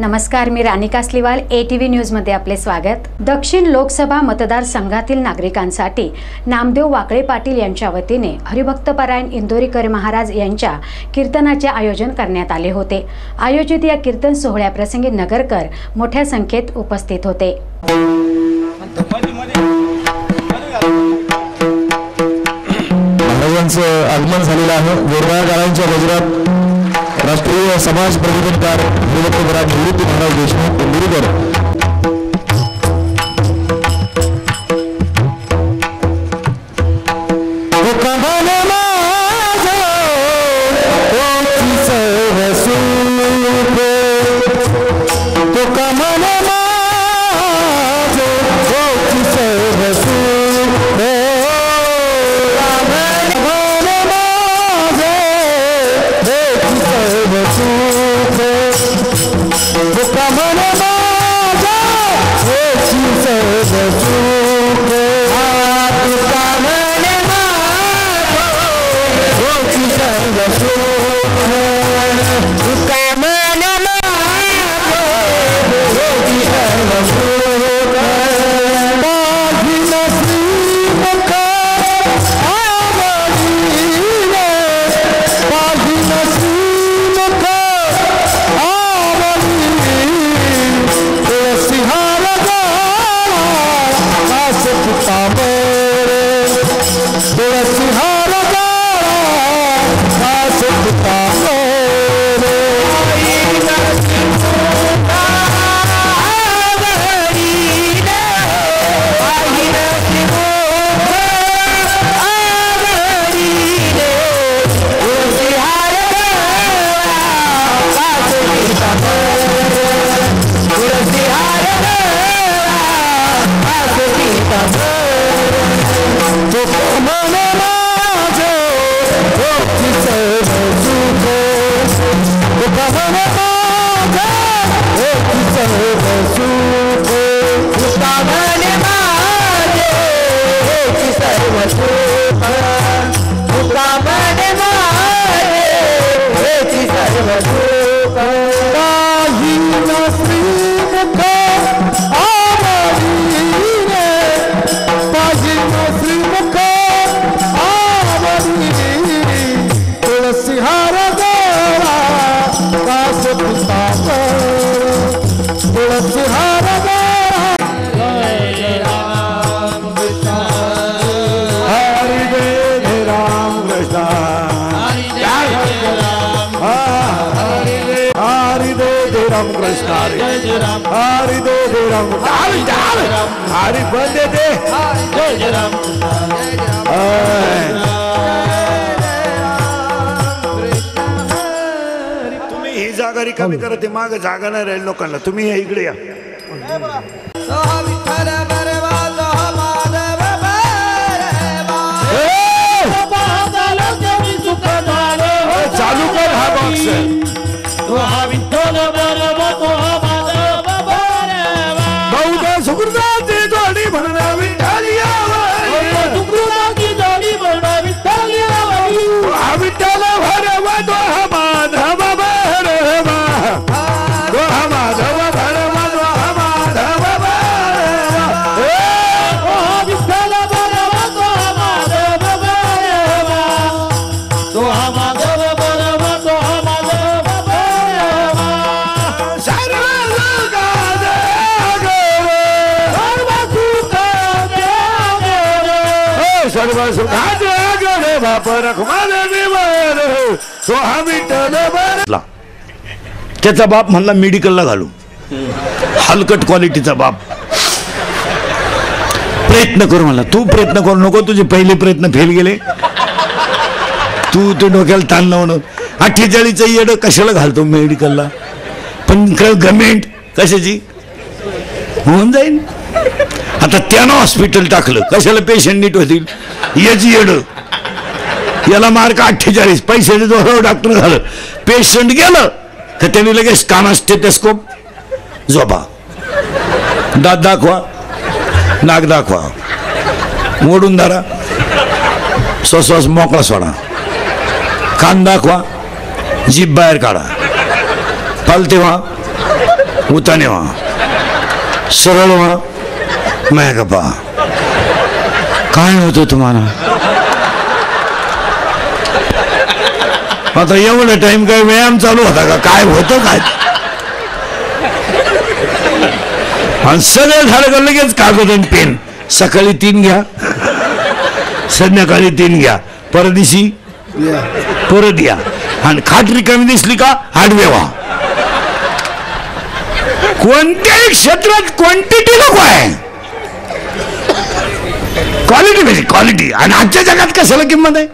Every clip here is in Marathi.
नमस्कार मी Rani Kasliwal A T V न्यूजमध्ये आपले स्वागत. दक्षिण लोकसभा मतदारसंघातील नागरिकांसाठी नामदेव वाकळे पाटील यांच्या वतीने हरिभक्तपरायण इंदोरीकर महाराज यांच्या कीर्तनाचे आयोजन करण्यात आले होते. आयोजित या कीर्तन सोहळ्याप्रसंगी नगरकर मोठ्या संख्येत उपस्थित होते. आगमन झालेलं आहे. गाळांच्या गजरात राष्ट्रीय समाज प्रबोधनकार हरिभक्तपरायण Nivrutti Maharaj Deshmukh Indurikar They were still मन माझे ओठी सर्व सुख मन माझे ओठी सर्व सुख मन माझे सर्व राम कृष्ण हरी दे दे राम। डाल डाल। हरी बंदे दे। तुम्ही ही जागा रिकामी करा ते माग जागा नाही राहील लोकांना. तुम्ही या इकडे या. चालू कर हा बॉक्स त्याचा बाप म्हणला मेडिकलला घालू. हलकट क्वालिटीचा बाप. प्रयत्न करू म्हणला. तू प्रयत्न करू नको तुझे पहिले प्रयत्न फेल गेले. तू ते डोक्याला ताण लावणं अठ्ठेचाळीस येड कशाला घालतो मेडिकलला? पण गव्हर्मेंट कशाची? होऊन जाईल आता त्यानं हॉस्पिटल टाकलं. कशाला पेशंट नीट होतील? याची येड याला मार्क अठ्ठेचाळीस. पैशाचे जोरावर डॉक्टर झालं. पेशंट गेलं तर त्यांनी लगेच काना स्टेटेस्कोप झोपा. दात दाखवा. नाक दाखवा. मोडून धरा. स्वस्वास मोकळा सोडा. कान दाखवा. जीभ बाहेर काढा. पालते व्हा. उताने व्हा. सरळ व्हा. माय काय होतं तुम्हाला? आता एवढं टाइम काय व्यायाम चालू होता का? काय होतं काय? आणि सगळं झालं का लगेच कागद आणि पेन. सकाळी तीन घ्या. संध्याकाळी तीन घ्या. परदिशी परत या आणि खात्री कमी दिसली का? आडवे व्हा. कोणत्याही क्षेत्रात क्वांटिटी नको आहे. क्वालिटी पाहिजे क्वालिटी आणि आजच्या जगात कशाला किंमत आहे?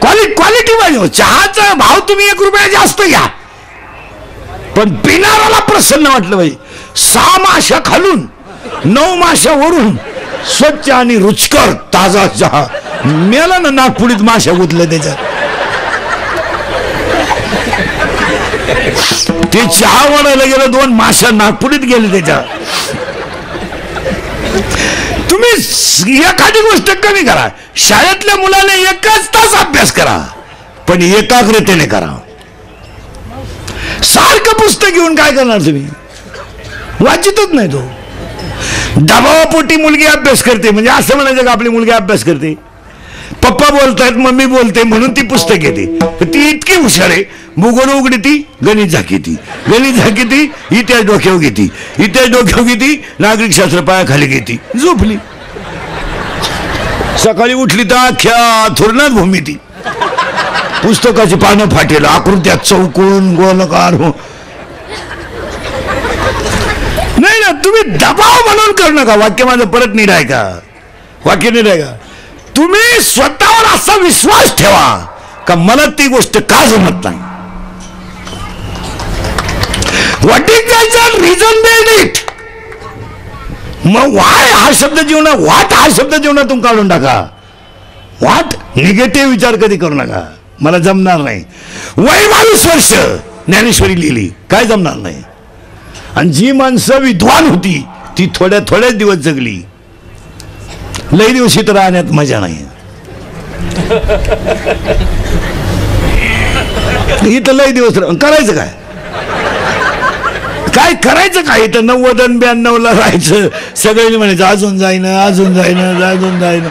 क्वालिटी क्वालिटी पाहिजे चहाचा भाव तुम्ही एक रुपया जास्त घ्या. पण पिणाराला प्रसन्न वाटलं पाहिजे सहा माश्या खालून नऊ माश्या वरून स्वच्छ आणि रुचकर ताजा चहा. मेला ना नागपुडीत माश्या गुतल्या त्याच्यात. ते चहा वाढायला गेलं दोन माश्या नागपुडीत गेले त्याच्या तुम्ही एखादी गोष्ट कमी करा. शाळेतल्या मुलाने एकच तास अभ्यास करा. पण एकाग्रतेने करा. सारखं पुस्तक घेऊन काय करणार तुम्ही? वाचितच नाही तो. दबावापोटी मुलगी अभ्यास करते. म्हणजे असं म्हणायचं का आपली मुलगी अभ्यास करते? पप्पा बोलतायत मम्मी बोलते म्हणून ती पुस्तक घेते. ती इतकी हुशार आहे. भूगोल उघडी ती गणित झाकीती. गणित झाकीती इतिहास डोक्यावर घेती. इतिहास डोक्यावर घेती नागरिक शास्त्र पायाखाली घेती. झोपली. सकाळी उठली तर अख्ख्या थोरणात भूमी ती. पुस्तकाची पानं फाटेल आकृत्या चौकून गोलकार हो. नाही ना तुम्ही दबाव म्हणून करू नका. वाक्य माझं परत नीट आहे का? वाक्य नीट आहे का? तुम्ही स्वतःवर असा विश्वास ठेवा का मला ती गोष्ट का जमत नाही? What is reason bed it मग वाय हा शब्द जीवना वाट हा शब्द जीवनातून काढून टाका. वाट निगेटिव्ह विचार कधी करू नका. मला जमणार नाही. वय बावीस वर्ष ज्ञानेश्वरी लिहिली. काय जमणार नाही. आणि जी माणसं विद्वान होती ती थोड्या थोड्याच दिवस जगली. लई दिवस इथं राहण्यात मजा नाही. इथं लई दिवस करायचं काय? काय करायचं काय इथं? नव्वद आणि ब्याण्णवला राहायचं. सगळ्यांनी म्हणायचं अजून जाईना अजून जाईना अजून जाईना.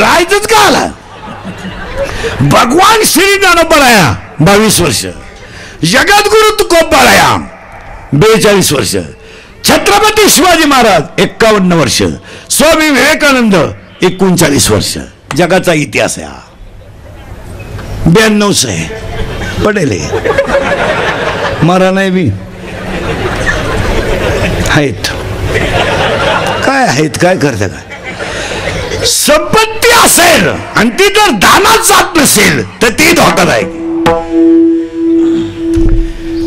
राहायचंच का आला? भगवान श्री ज्ञानोबराया बावीस वर्ष. जगद्गुरु तुकोबाराया बेचाळीस वर्ष. छत्रपती शिवाजी महाराज एक्कावन्न वर्ष. स्वामी विवेकानंद एकोणचाळीस वर्ष. जगाचा इतिहास आहे हा. ब्याण्णव आहे पडेल हे. मरा नाही बी आहेत. काय आहेत? काय करते काय? संपत्ती असेल आणि ती जर दानात जात नसेल तर ती धोकादायक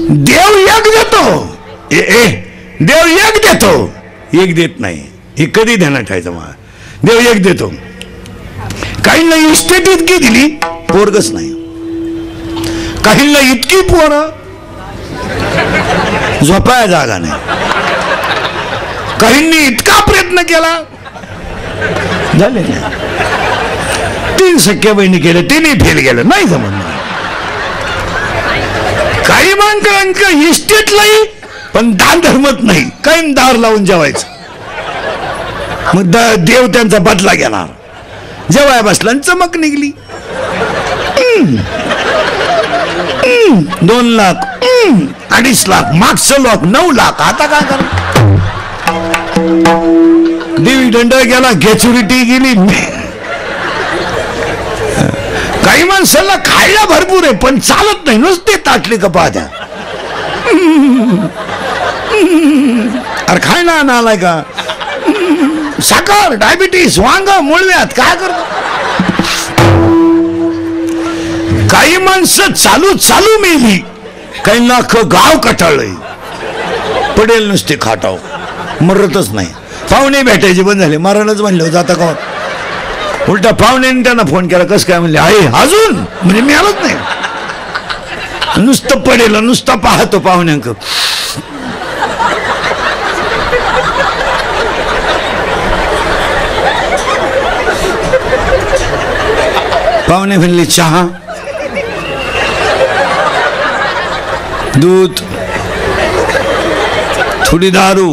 देव एक देतो. ए ए, देव एक देतो. एक देत नाही. हे कधी ध्यानात ठेवायचं मला? देव एक देतो. काहींना इस्टेट इतकी दिली पोरगच नाही. काहींना इतकी पोरं झोपाया जागा नाही. काहींनी इतका प्रयत्न केला. झाले. तीन सख्या बहिणी केले तिने फेल गेलं. नाही जमणार काही माणसांका इस्टेटलाही पण दान धर्मत नाही. काही दार लावून जेवायचं. मग द- देव त्यांचा बदला घेणार. जेवाय बसला आणि चमक निघली. दोन लाख. हम्म. अडीच लाख. मागचं लाख. नऊ लाख. आता काय करा देवी दंड गेला गॅच्युरिटी गेली. काही माणसाला खायला भरपूर आहे पण चालत नाही. नुसते ताटली का पाहत्या अरे खायला आणालाय आलाय का? साखर डायबिटीस वांग मुळव्यात काय करतो? काही माणसं चालू चालू मेली काही लाख गाव कटाळलंय. पडेल नुसते खाटाव मरतच नाही. पाहुणे भेटायचे बंद झाले. मरणच म्हणले जाता का उलटा पाहुण्याने त्यांना फोन केला कसं काय म्हणले? आहे अजून? म्हणजे मी आलोच नाही. नुसतं पडेल नुसतं पाहतो पाहुण्यांक. पाहुणे म्हणले चहा दूध थोडी दारू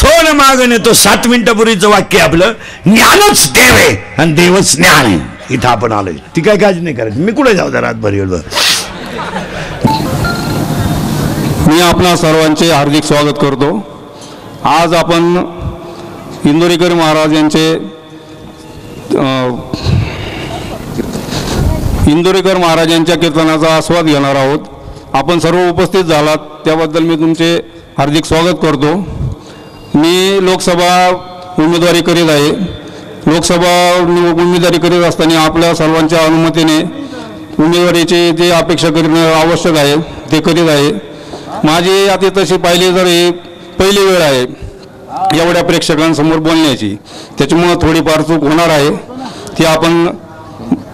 थोडं मागं नेतो सात मिनिटापूर्वीचं वाक्य आपलं. ज्ञानच देव आहे आणि देवच ज्ञान आहे. इथं आपण आलोय. ती काय काळजी नाही करायची. मी कुठे जाऊ द्या रातभर येऊ मी आपणा सर्वांचे हार्दिक स्वागत करतो. आज आपण इंदोरीकर महाराज यांचे इंदोरीकर महाराज यांच्या कीर्तनाचा आस्वाद घेणार आहोत. आपण सर्व उपस्थित झालात त्याबद्दल मी तुमचे हार्दिक स्वागत करतो. मी लोकसभा उमेदवारी करीत आहे. लोकसभा उमेदवारी करीत असताना आपल्या सर्वांच्या अनुमतीने उमेदवारीची जे अपेक्षा करणं आवश्यक आहे ते करीत आहे. माझी आता तशी पाहिली तर ही पहिली वेळ आहे एवढ्या प्रेक्षकांसमोर बोलण्याची. त्याच्यामुळं थोडीफार चूक होणार आहे. ती आपण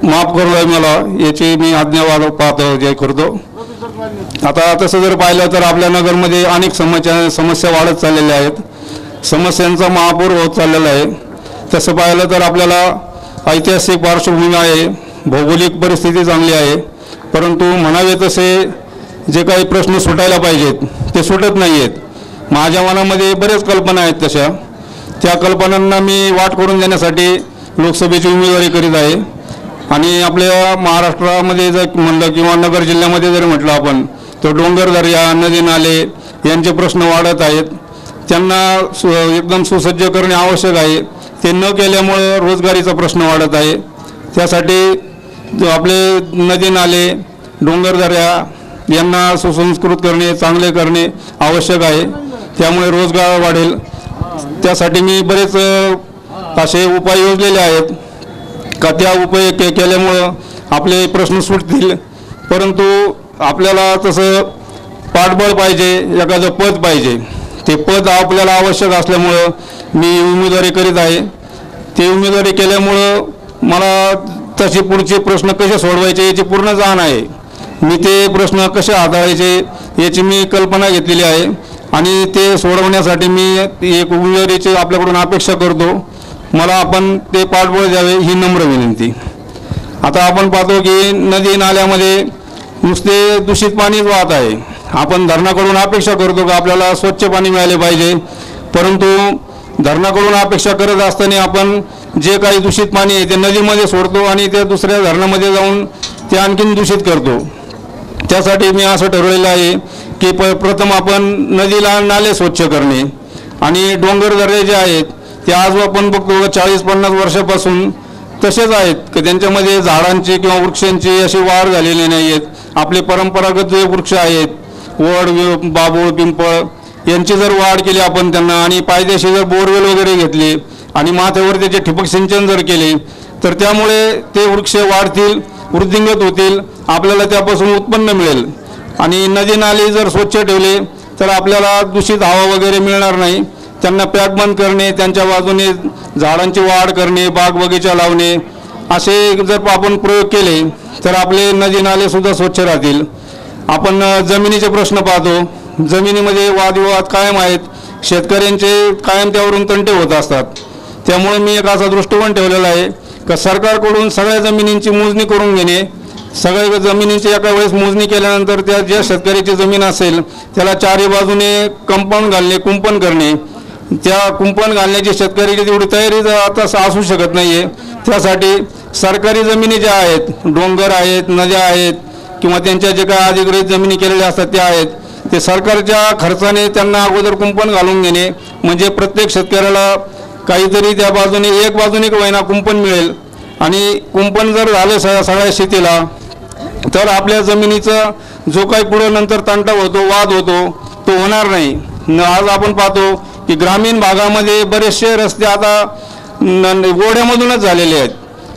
माफ करू आहे मला याची मी आज्ञावाद पाहतो जे करतो. आता तसं जर पाहिलं तर आपल्या नगरमध्ये अनेक समस्या समस्या वाढत चाललेल्या आहेत. समस्यांचा महापूर होत चाललेला आहे. तसं पाहिलं तर आपल्याला ऐतिहासिक पार्श्वभूमी आहे. भौगोलिक परिस्थिती चांगली आहे. परंतु म्हणावे तसे जे काही प्रश्न सुटायला पाहिजेत ते सुटत नाही आहेत माझ्या मनामध्ये बऱ्याच कल्पना आहेत तशा. त्या कल्पनांना मी वाट करून देण्यासाठी लोकसभेची उमेदवारी करीत आहे. आणि आपल्या महाराष्ट्रामध्ये जर म्हणलं किंवा नगर जिल्ह्यामध्ये जर म्हटलं आपण तर डोंगर दर्या नदी नाले यांचे प्रश्न वाढत आहेत. त्यांना सु एकदम सुसज्ज करणे आवश्यक आहे. ते न केल्यामुळं रोजगारीचा प्रश्न वाढत आहे. त्यासाठी आपले नदी नाले डोंगरदऱ्या यांना सुसंस्कृत करणे चांगले करणे आवश्यक आहे. त्यामुळे रोजगार वाढेल. त्यासाठी मी बरेच असे उपाय योजलेले आहेत. का त्या उपाय के केल्यामुळं आपले प्रश्न सुटतील. परंतु आपल्याला तसं पाठबळ पाहिजे एखादं पद पाहिजे. ते पद आपल्याला आवश्यक असल्यामुळं मी उमेदवारी करीत आहे. ते उमेदवारी केल्यामुळं मला तसे पुढचे प्रश्न कसे सोडवायचे याची पूर्ण जाण आहे. मी ते प्रश्न कसे हाताळायचे याची मी कल्पना घेतलेली आहे आणि ते सोडवण्यासाठी मी एक उमेदवारीची आपल्याकडून अपेक्षा करतो. मला आपण ते पाठबळ द्यावे ही नम्र विनंती. आता आपण पाहतो की नदी नाल्यामध्ये नुसते दूषित पाणीच वाहत आहे. आपण धरणाकडून अपेक्षा करतो का आपल्याला स्वच्छ पाणी मिळाले पाहिजे. परंतु धरणाकडून अपेक्षा करत असताना आपण जे काही दूषित पाणी आहे ते नदीमध्ये सोडतो आणि ते दुसऱ्या धरणामध्ये जाऊन ते आणखीन दूषित करतो. त्यासाठी मी असं ठरवलेलं आहे की प प्रथम आपण नदीला नाले स्वच्छ करणे आणि डोंगर दर्रे जे आहेत ते आज आपण बघतो चाळीस पन्नास वर्षापासून तसेच आहेत की त्यांच्यामध्ये झाडांची किंवा वृक्षांची अशी वाढ झालेली नाही आहेत आपले परंपरागत जे वृक्ष आहेत वड बाबूळ बाभूळ पिंपळ यांची जर वाढ केली आपण त्यांना आणि पायदेशी जर बोरवेल वगैरे घेतले आणि माथ्यावर त्याचे ठिबक सिंचन जर केले तर त्यामुळे ते वृक्ष वाढतील वृद्धिंगत होतील आपल्याला त्यापासून उत्पन्न मिळेल. आणि नदी नाले जर स्वच्छ ठेवले तर आपल्याला दूषित हवा वगैरे मिळणार नाही. त्यांना पॅक बंद करणे त्यांच्या बाजूने झाडांची वाढ करणे बाग बगीचा लावणे असे जर आपण प्रयोग केले तर आपले नदी नाले सुद्धा स्वच्छ राहतील. आपण जमिनीचे प्रश्न पाहतो. जमिनीमध्ये वादविवाद कायम आहेत. शेतकऱ्यांचे कायम त्यावरून तंटे होत असतात. त्यामुळे मी एक असा दृष्टिकोन ठेवलेला आहे का सरकारकडून सगळ्या जमिनींची मोजणी करून घेणे सगळ्या जमिनीची एका वेळेस मोजणी केल्यानंतर त्या ज्या शेतकऱ्याची जमीन असेल त्याला चारी बाजूने कंपाऊंड घालणे कुंपण करणे. त्या कुंपण घालण्याची शेतकऱ्याची तेवढी तयारी आता असू शकत नाही आहे त्यासाठी सरकारी जमिनी ज्या आहेत डोंगर आहेत नद्या आहेत किंवा त्यांच्या जे काही अधिकृत जमिनी केलेल्या असतात त्या आहेत. ते सरकारच्या खर्चाने त्यांना अगोदर कुंपण घालून घेणे म्हणजे प्रत्येक शेतकऱ्याला काहीतरी त्या बाजूने एक बाजूने एक होईना कुंपण मिळेल. आणि कुंपण जर झालं स सगळ्या शेतीला तर आपल्या जमिनीचा जो काही पुढं नंतर तंटाव होतो वाद होतो तो होणार नाही. न आज आपण पाहतो की ग्रामीण भागामध्ये बरेचसे रस्ते आता न- ओढ्यामधूनच झालेले आहेत.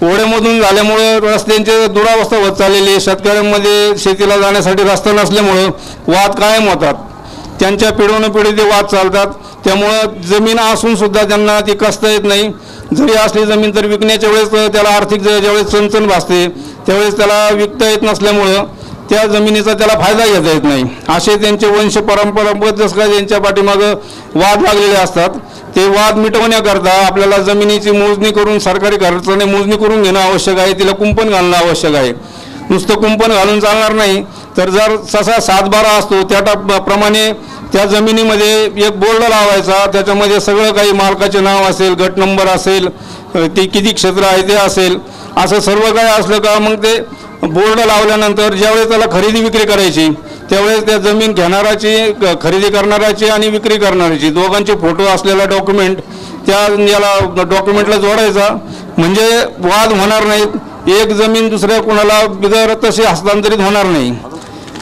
ओढ्यामधून झाल्यामुळे रस्त्यांची दुरावस्था होत चाललेली आहे. शेतकऱ्यांमध्ये शेतीला जाण्यासाठी रस्ता नसल्यामुळं वाद कायम होतात. त्यांच्या पिढीनपिढी ते वाद चालतात. त्यामुळं जमीन असूनसुद्धा त्यांना ती कसता येत नाही. जरी असली जमीन तर विकण्याच्या वेळेस त्याला आर्थिक ज्यावेळेस चणचण भासते त्यावेळेस त्याला विकता येत नसल्यामुळं त्या जमिनीचा त्याला फायदा घेता येत नाही. असे त्यांचे वंश परंपरागत जसं काय त्यांच्या पाठीमागं वाद लागलेले असतात ते वाद मिटवण्याकरता आपल्याला जमिनीची मोजणी करून सरकारी खर्चाने मोजणी करून घेणं आवश्यक आहे तिला कुंपण घालणं आवश्यक आहे. नुसतं कुंपण घालून चालणार नाही तर जर ससा सातबारा असतो त्या टाप- प्रमाणे त्या जमिनीमध्ये एक बोर्ड लावायचा त्याच्यामध्ये सगळं काही मालकाचे नाव असेल गट नंबर असेल ते किती क्षेत्र आहे ते असेल असं सर्व काय असलं का मग ते बोर्ड लावल्यानंतर ज्यावेळेस त्याला खरेदी विक्री करायची त्यावेळेस त्या जमीन घेणाराची क- खरेदी करणाऱ्याची आणि विक्री करणाऱ्याची दोघांचे फोटो असलेला डॉक्युमेंट त्या याला डॉक्युमेंटला जोडायचा. म्हणजे वाद होणार नाहीत. एक जमीन दुसऱ्या कोणाला बिगर तशी हस्तांतरित होणार नाही.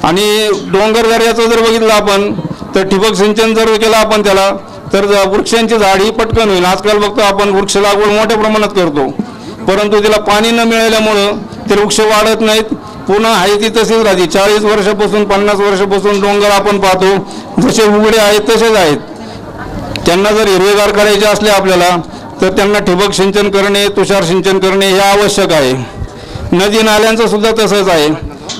आणि डोंगर दर्याचं जर बघितलं आपण तर ठिबक सिंचन जर केलं आपण त्याला तर वृक्षांची झाड ही पटकन होईल. आजकाल बघतो आपण वृक्ष लागवड मोठ्या प्रमाणात करतो. परंतु तिला पाणी न मिळाल्यामुळं ते वृक्ष वाढत नाहीत. पुन्हा आहे ती तशीच राहते. चाळीस वर्षापासून पन्नास वर्षापासून डोंगर आपण पाहतो. जसे उघडे आहेत तसेच आहेत. त्यांना जर हिरवेगार करायचे असले आपल्याला तर त्यांना ठिबक सिंचन करणे तुषार सिंचन करणे हे आवश्यक आहे. नदी नाल्यांचं सुद्धा तसंच आहे.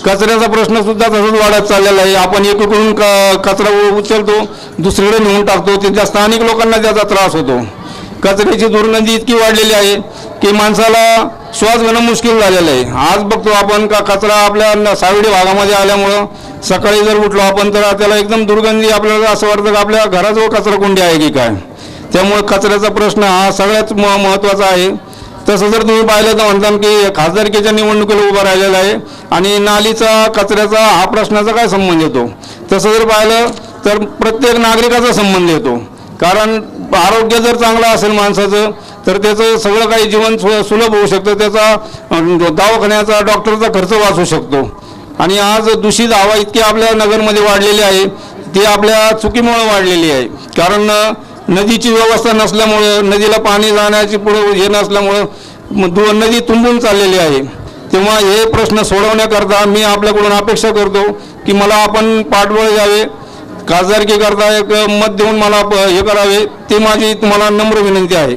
कचऱ्याचा प्रश्न सुद्धा तसंच वाढत चाललेला आहे. आपण एकीकडून क कचरा उचलतो दुसरीकडे नेऊन टाकतो. तिथल्या स्थानिक लोकांना त्याचा त्रास होतो. कचऱ्याची दुर्गंधी इतकी वाढलेली आहे की माणसाला श्वास घेणं मुश्किल झालेलं आहे. आज बघतो आपण का कचरा आपल्या न- सावडी भागामध्ये आल्यामुळं सकाळी जर उठलो आपण तर त्याला एकदम दुर्गंधी आपल्याला असं वाटतं का आपल्या घराजवळ कचरा कोंडी आहे की काय? त्यामुळे कचऱ्याचा प्रश्न हा सगळ्यात म महत्त्वाचा आहे. तसं जर तुम्ही पाहिलं तर म्हणता की खासदारकीच्या निवडणुकीला उभा राहिलेला आहे आणि नालीचा कचऱ्याचा हा प्रश्नाचा काय संबंध येतो? तसं जर पाहिलं तर प्रत्येक नागरिकाचा संबंध येतो. कारण आरोग्य जर चांगलं असेल माणसाचं तर त्याचं सगळं काही जीवन सु सुलभ होऊ शकतं. त्याचा दवाखान्याचा डॉक्टरचा खर्च वाचू शकतो. आणि आज दूषित हवा इतकी आपल्या नगरमध्ये वाढलेली आहे ती आपल्या चुकीमुळं वाढलेली आहे. कारण नदीची व्यवस्था नसल्यामुळं नदीला पाणी जाण्याची पुढं हे नसल्यामुळं नदी तुंबून चाललेली आहे. तेव्हा हे प्रश्न सोडवण्याकरता मी आपल्याकडून अपेक्षा करतो की मला आपण पाठबळ द्यावे खासदारकी करता एक मत देऊन मला प- हे करावे ती माझी तुम्हाला नम्र विनंती आहे.